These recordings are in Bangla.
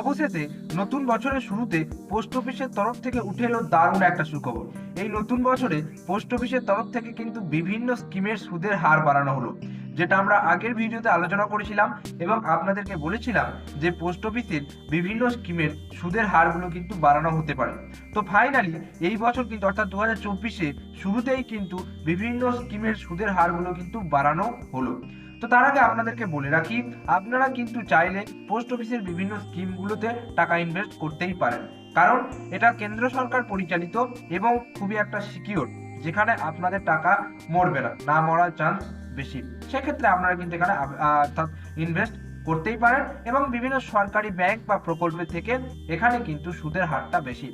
অবশেষে নতুন বছরের শুরুতে পোস্ট অফিসের তরফ থেকে উঠে এলো দারুণ একটা সুখবর। এই নতুন বছরে পোস্ট অফিসের তরফ থেকে কিন্তু বিভিন্ন স্কিমের সুদের হার বাড়ানো হলো, যেটা আমরা আগের ভিডিওতে আলোচনা করেছিলাম এবং আপনাদেরকে বলেছিলাম যে পোস্ট অফিসের বিভিন্ন স্কিমের সুদের হারগুলো কিন্তু বাড়ানো হতে পারে। তো ফাইনালি এই বছর কিন্তু অর্থাৎ দু হাজার শুরুতেই কিন্তু বিভিন্ন স্কিমের সুদের হারগুলো কিন্তু বাড়ানো হলো। তো তার আগে আপনাদেরকে বলে রাখি, আপনারা কিন্তু চাইলে পোস্ট অফিসের বিভিন্ন স্কিমগুলোতে টাকা ইনভেস্ট করতেই পারেন। কারণ এটা কেন্দ্র সরকার পরিচালিত এবং খুবই একটা সিকিউর যেখানে আপনাদের টাকা মরবে না না মরার চান্স বেশি। সেক্ষেত্রে আপনারা কিন্তু এখানে অর্থাৎ ইনভেস্ট করতেই পারেন এবং বিভিন্ন সরকারি ব্যাংক বা প্রকল্পের থেকে এখানে কিন্তু সুদের হারটা বেশি।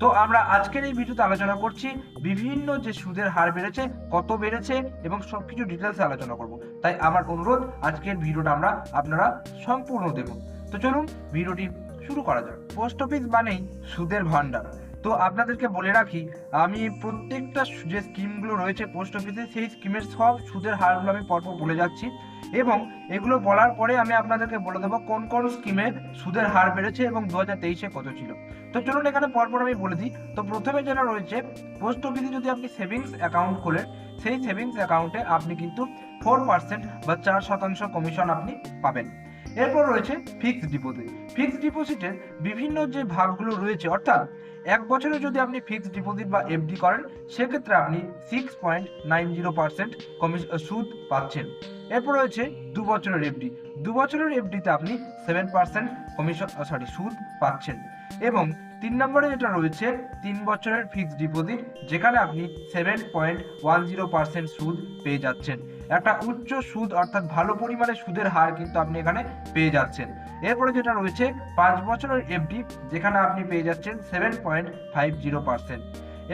তো আমরা আজকের এই ভিডিওতে আলোচনা করছি বিভিন্ন যে সুদের হার বেড়েছে, কত বেড়েছে এবং সবকিছু ডিটেলসে আলোচনা করব। তাই আমার অনুরোধ, আজকের ভিডিওটা আমরা আপনারা সম্পূর্ণ দেখুন। তো চলুন ভিডিওটি শুরু করা যাক। পোস্ট অফিস মানেই সুদের ভান্ডার তো আপনাদেরকে বলে রাখি, আমি প্রত্যেকটা যে স্কিমগুলো রয়েছে পোস্ট অফিসে, সেই স্কিমের সব সুদের হারগুলো আমি পরপর বলে যাচ্ছি এবং এগুলো বলার পরে আমি আপনাদেরকে বলে দেবো কোন কোন স্কিমে সুদের হার বেড়েছে এবং দু হাজার তেইশে কত ছিল। তো চলুন এখানে পরপর আমি বলে দিই। তো প্রথমে যেটা রয়েছে, পোস্ট অফিসে যদি আপনি সেভিংস অ্যাকাউন্ট খোলেন, সেই সেভিংস অ্যাকাউন্টে আপনি কিন্তু ফোর পার্সেন্ট বা চার শতাংশ কমিশন আপনি পাবেন। এরপর রয়েছে ফিক্সড ডিপোজিট। ফিক্সড ডিপোজিটের বিভিন্ন যে ভাগগুলো রয়েছে, অর্থাৎ এক বছরে যদি আপনি ফিক্সড ডিপোজিট বা এফডি করেন, সেক্ষেত্রে আপনি six point nine zero percent সুদ পাচ্ছেন। এরপর রয়েছে দু বছরের এফডি দু বছরের এফডিতে আপনি সেভেন পার্সেন্ট কমিশন সরি সুদ পাচ্ছেন। এবং তিন নম্বরে যেটা রয়েছে, তিন বছরের ফিক্সড ডিপোজিট যেখানে আপনি seven point one zero percent সুদ পেয়ে যাচ্ছেন। একটা উচ্চ সুদ অর্থাৎ ভালো পরিমাণে সুদের হার কিন্তু আপনি এখানে পেয়ে যাচ্ছেন। এরপরে যেটা রয়েছে, পাঁচ বছরের এফডি যেখানে আপনি পেয়ে যাচ্ছেন seven point five zero percent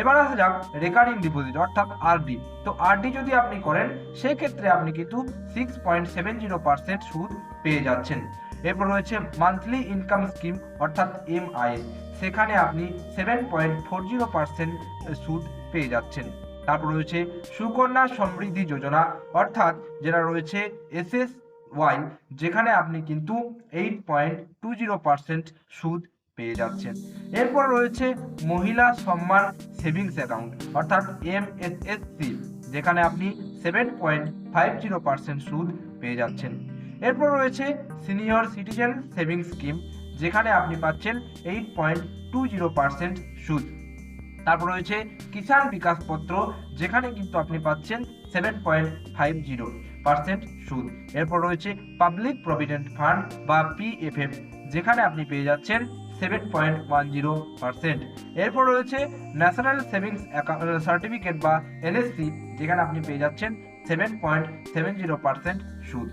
এবার আসা যাক রেকারিং ডিপোজিট অর্থাৎ আরডি তো আরডি যদি আপনি করেন, সেক্ষেত্রে আপনি কিন্তু six point seven zero percent সুদ পেয়ে যাচ্ছেন। এরপর রয়েছে মান্থলি ইনকাম স্কিম অর্থাৎ এমআই সেখানে আপনি seven point four zero percent সুদ পেয়ে যাচ্ছেন। তারপর রয়েছে সুকন্যা সমৃদ্ধি যোজনা, অর্থাৎ যেটা রয়েছে এস এস ওয়াই যেখানে আপনি কিন্তু eight point two zero percent সুদ পেয়ে যাচ্ছেন। এরপর রয়েছে মহিলা সম্মান সেভিংস অ্যাকাউন্ট, অর্থাৎ এম এস এস সি যেখানে আপনি seven point five zero percent সুদ পেয়ে যাচ্ছেন। এরপর রয়েছে সিনিয়র সিটিজেন সেভিংস স্কিম, যেখানে আপনি পাচ্ছেন eight point two zero percent সুদ। তারপর রয়েছে কিষাণ বিকাশ পত্র, যেখানে কিন্তু আপনি পাচ্ছেন seven point five zero percent সুদ। এরপর রয়েছে পাবলিক প্রভিডেন্ট ফান্ড বা পিএফএফ যেখানে আপনি পেয়ে যাচ্ছেন seven point one zero percent এরপর রয়েছে ন্যাশনাল সেভিংস সার্টিফিকেট বা এনএসসি যেখানে আপনি পেয়ে যাচ্ছেন seven point seven zero percent সুদ।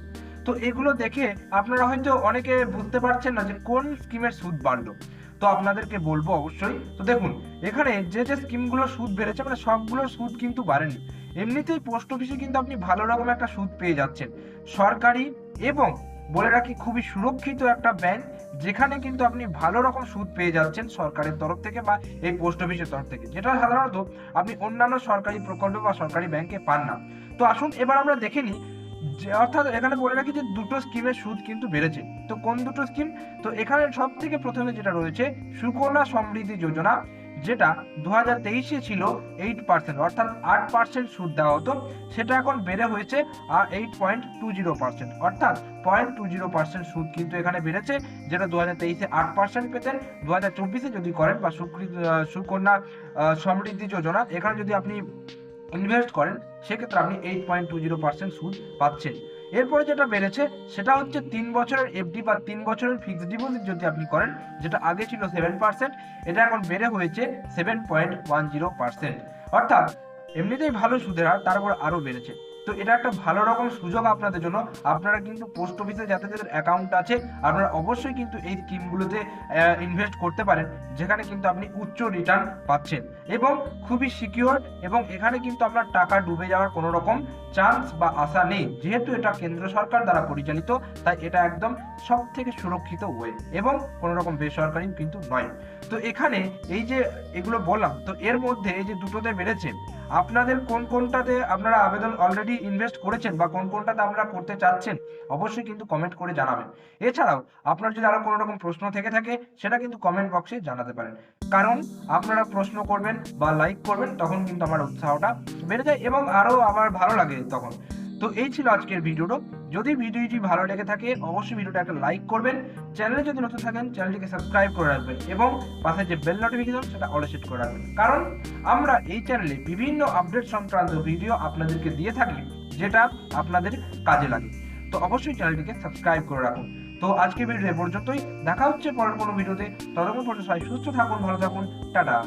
তো এগুলো দেখে আপনারা হয়তো অনেকে বুঝতে পারছেন না যে কোন স্কিমের সুদ বাড়লো। তো আপনাদেরকে বলব অবশ্যই। তো দেখুন, এখানে যে যে স্কিমগুলো সুদ বেড়েছে মানে সবগুলোর সুদ কিন্তু বাড়েনি। এমনিতেই পোস্ট অফিসে কিন্তু আপনি ভালো রকম একটা সুদ পেয়ে যাচ্ছেন। সরকারি এবং বলে রাখি খুবই সুরক্ষিত একটা ব্যাংক যেখানে কিন্তু আপনি ভালো রকম সুদ পেয়ে যাচ্ছেন সরকারের তরফ থেকে বা এই পোস্ট অফিসের তরফ থেকে। যেটা সাধারণত আপনি অন্যান্য সরকারি প্রকল্প বা সরকারি ব্যাংকে পান না। তো আসুন, এবার আমরা দেখে নিই যে অর্থাৎ এখানে বলে রাখি যে দুটো স্কিমের সুদ কিন্তু বেড়েছে। তো কোন দুটো স্কিম তো এখানে সব থেকে প্রথমে যেটা রয়েছে, সুকন্যা সমৃদ্ধি যোজনা, যেটা দু হাজার তেইশে ছিল এইট পার্সেন্ট অর্থাৎ আট পার্সেন্ট সুদ দেওয়া হতো, সেটা এখন বেড়ে হয়েছে আর eight point two zero percent অর্থাৎ পয়েন্ট টু জিরো পার্সেন্ট সুদ কিন্তু এখানে বেড়েছে, যেটা দু হাজার তেইশে আট পার্সেন্ট পেতেন। দু হাজার চব্বিশে যদি করেন বা সুকৃ- সুকন্যা সমৃদ্ধি যোজনা, এখানে যদি আপনি ইনভেস্ট করেন, সেক্ষেত্রে আপনি eight point two zero percent সুদ পাচ্ছেন। এরপরে যেটা বেড়েছে, সেটা হচ্ছে তিন বছরের এফডি বা তিন বছরের ফিক্সড ডিপোজিট যদি আপনি করেন, যেটা আগে ছিল সেভেন পার্সেন্ট এটা এখন বেড়ে হয়েছে seven point one zero percent অর্থাৎ, এমনিতেই ভালো সুদের হার তারপর আরও বেড়েছে। তো এটা একটা ভালো রকম সুযোগ আপনাদের জন্য। আপনারা কিন্তু পোস্ট অফিসে যাদের অ্যাকাউন্ট আছে, আপনারা অবশ্যই কিন্তু এই স্কিমগুলোতে ইনভেস্ট করতে পারেন, যেখানে কিন্তু আপনি উচ্চ রিটার্ন পাচ্ছেন। এবং খুবই সিকিউর এবং এখানে কিন্তু আপনার টাকা ডুবে যাওয়ার কোনো রকম চান্স বা আশা নেই। যেহেতু এটা কেন্দ্র সরকার দ্বারা পরিচালিত, তাই এটা একদম সব থেকে সুরক্ষিত ওয়ে এবং কোনো রকম বেসরকারি কিন্তু নয়। তো এখানে এই যে এগুলো বললাম, তো এর মধ্যে এই যে দুটোতে বেড়েছে আপনাদের কোন কোনটাতে আপনারা আবেদন অলরেডি ইনভেস্ট করেছেন বা কোন কোনটাতে আপনারা করতে চাচ্ছেন, অবশ্যই কিন্তু কমেন্ট করে জানাবেন। এছাড়াও, আপনার যদি আরও কোনো রকম প্রশ্ন থেকে থাকে, সেটা কিন্তু কমেন্ট বক্সে জানাতে পারেন। কারণ, আপনারা প্রশ্ন করবেন বা লাইক করবেন, তখন কিন্তু আমার উৎসাহটা বেড়ে যায় এবং আরও আমার ভালো লাগে তখন। তো এই ছিল আজকের ভিডিওটা। যদি ভিডিওটি ভালো লেগে থাকে, অবশ্যই ভিডিওটা একটা লাইক করবেন। চ্যানেলে যদি নতুন থাকেন, চ্যানেলটিকে সাবস্ক্রাইব করে রাখবেন এবং পাশে যে বেল নোটিফিকেশন সেটা অল সেট করে রাখবেন। কারণ আমরা এই চ্যানেলে বিভিন্ন আপডেট সংক্রান্ত ভিডিও আপনাদেরকে দিয়ে থাকি, যেটা আপনাদের কাজে লাগে। তো অবশ্যই চ্যানেলটিকে সাবস্ক্রাইব করে রাখুন। তো আজকে ভিডিও পর্যন্তই। দেখা হচ্ছে পরের কোনো ভিডিওতে ততক্ষণ পর্যন্ত সবাই সুস্থ থাকুন, ভালো থাকুন। টাটা।